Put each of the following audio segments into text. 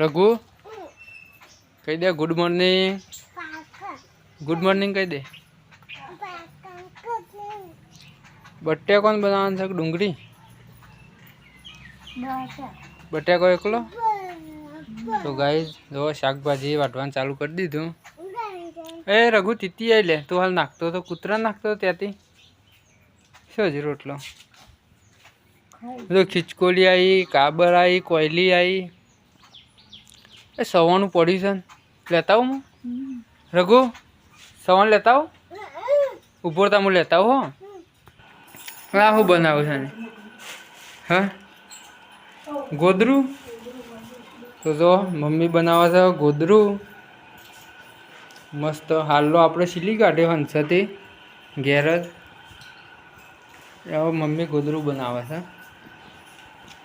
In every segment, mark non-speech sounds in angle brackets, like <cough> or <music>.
રઘુ, કહી દે good morning good morning કહી દે. બટેકો કોણ બનાવવાનું છે? ડુંગળી? ડુંગળી કોઈ એકલો? તો ગાઈ જો શાકભાજી વાટવાનું ચાલુ કરી દીધું. એ રઘુ, તીતી આવી લે. તું હાલ નાખતો તો, કૂતરા નાખતો હતો ત્યાંથી? શું હજી રોટલો? ખીચકોલી આવી કાબર આવી કોયલી આવી એ સવારનું પડ્યું છે. લેતા આવું હું. રઘુ સવાણ લેતા આવું. ઊભો તમે લેતા હો. આ હું બનાવું છે હા? ગોદરું? તો જો, મમ્મી બનાવે છે ગોદરું. મસ્ત હાલો આપણે સીલી કાઢ્યો હંસથી ઘેર જ. મમ્મી ગોદરું બનાવે છે.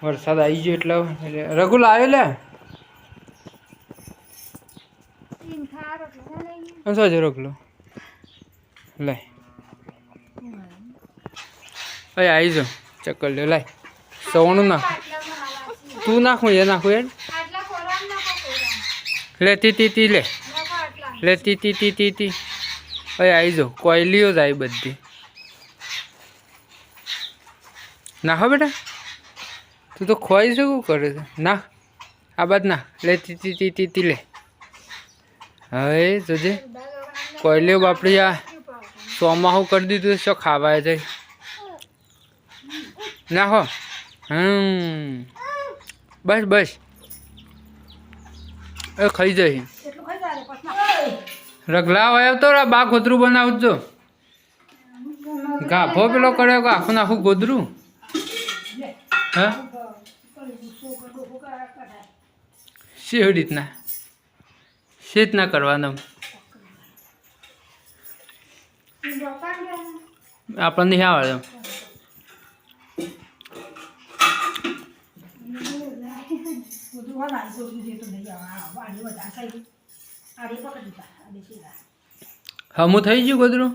વરસાદ આવી ગયો એટલે રઘુ લાવે લે. શું છે રોકલો લાય અરે આવી જો, ચક્કર લે લાય. સવણું નાખ. તું નાખું એ નાખું એ લે, તી તી લે. લે, તી તી તી તી અરે આવી જો, કોયલીઓ જ આવી બધી. નાખો બેટા. તું તો ખોઈ શું કરે છે? નાખ. આ બાદ ના લે, તી તી તી તી તી, લે. હવે જોજે. કોયલીઓ બાપડી આ ચોમાહું કરી દીધું શું ખાવાય જાય નાખો હમ. બસ બસ. એ ખાઈ જાય રગલા હોય તો બા ગોદરું બનાવજો. ગાભો પેલો કર્યો કે આખું આખું ગોદરું. હા? શી રીતના શી રીતના કરવાનું. આપણને નહીં આવડે. હમું થઈ ગયું ગોદરું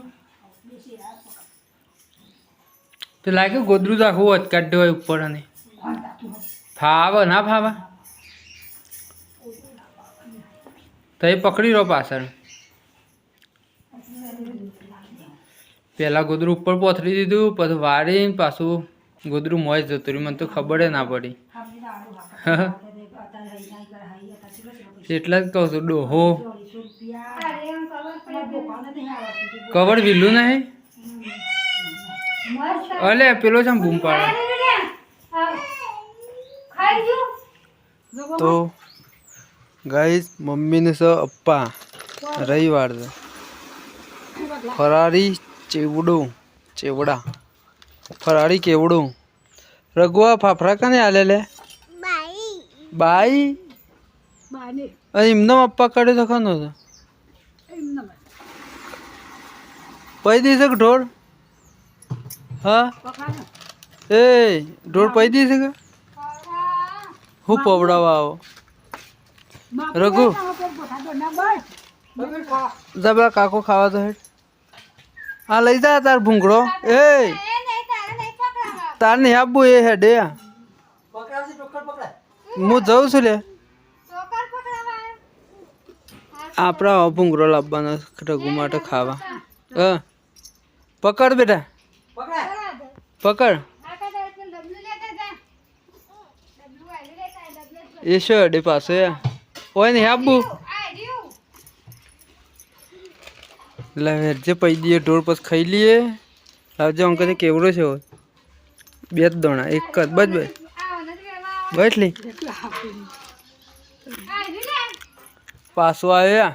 તો લાગ્યું ગોદરું તો આખું અટકાડ્યું હોય ઉપર અને. ફાવે, ના ફાવે? તો એ પકડી રહો પાછળ. પહેલાં ગોદરું ઉપર પોથરી દીધું પછી વાળીને પાછું ગોદરું મોય જતું રહ્યું. મને તો ખબર ના પડી. <laughs> એટલે જ કહું છું ડોહો. કવર વિલું નહીં? અલે પેલો છે બૂમ પાડે તો ગાઈસ મમ્મીને સ અપ્પા. રવિવાર છે. ફરારી ચેવડું ચેવડા. ફરારી કેવડું. રઘુઆ ફાફડા કને આલે લે? બાઈ. અને એમનો અપ્પા કાઢ્યો તો ખાનો હતો પૈ દીશે કે ઢોર હા? એ ઢોર પૈ કે? હું પવડાવવા આવો? રઘુ. જબરા કાકો ખાવા તો હેઠ હા લઈ જા તાર ભૂંગળો. એ તાર નહીં આપવું એ હેડે. હું જઉં છું લે. આપણા ભૂંગળો લાવવાનો રઘુ માટે ખાવા. હ પકડ બેટા. પકડ. એ શું હેડે પાસે. ઓય નહીં આપવું એટલે હેરજે પૈ દઈએ ઢોર પછી ખાઈ લઈએ. લાવજો અંકલ કેવડો છે? બે જ દોણા એક જ બસ બસ. બસ લે. પાછો આવ્યા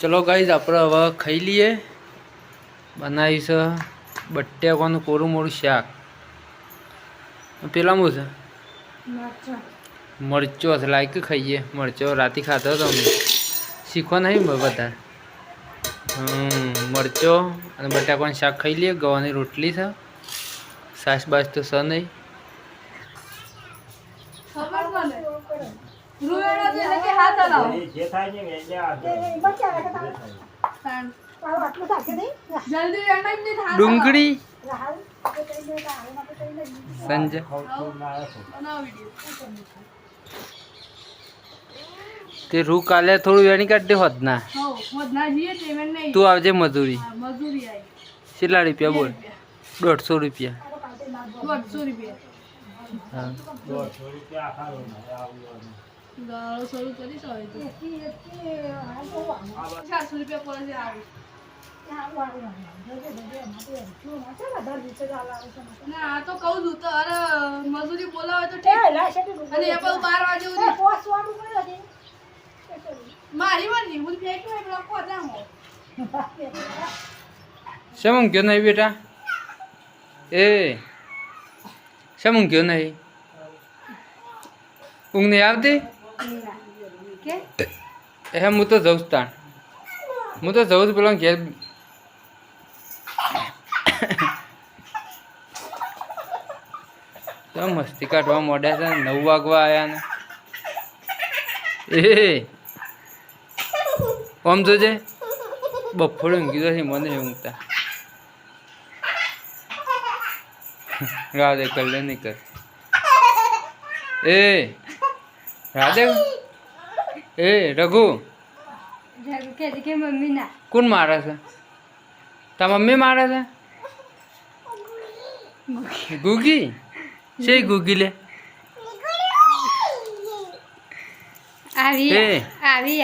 ચલો ગાઈઝ આપણે હવે ખાઈ લઈએ. બનાવી છે બટેકાનું કોરું મોડું શાક. પેલા શું છે? મરચો લાયક ખાઈએ. મરચો રાતે ખાતો હતો અમે. શીખવા નહીં બધા. હમ મરચો અને બટાકાનું શાક ખાઈ લઈએ. ગવાની રોટલી છે. સાસ બાસ તો સ નહીં. ડુંગળી? સંજય? તે રૂ કાલે થોડું વેણી કાઢી દે હોત ના તું આવજે મજૂરી. કેટલા રૂપિયા બોલ? દોઢસો રૂપિયા. ના આ તો કહું છું તો અરે મજૂરી બોલાવે તો ઠીક. અને એ પણ બાર વાગે મારી હું હો. શેમ ઊંઘ્યો નહીં બેટા? એ શેમ ઊંઘ્યો નહીં? ઊંઘ નહીં આવતી? એ હું તો જઉં તાણ. હું તો જઉં પેલા ઘેર. મસ્તી કાઢવા મોડ્યા છે નવ વાગવા આવ્યા ને. એ આમ જોજે. બફોડે ઊંઘી જશે મને ઊંઘતા. રાધે કર લે નહીં કર. એ રાધે? એ રઘુ. કોણ મારે છે? તાર મમ્મી મારે છે? ગુગી. છે ગુગી લે? આવી આવી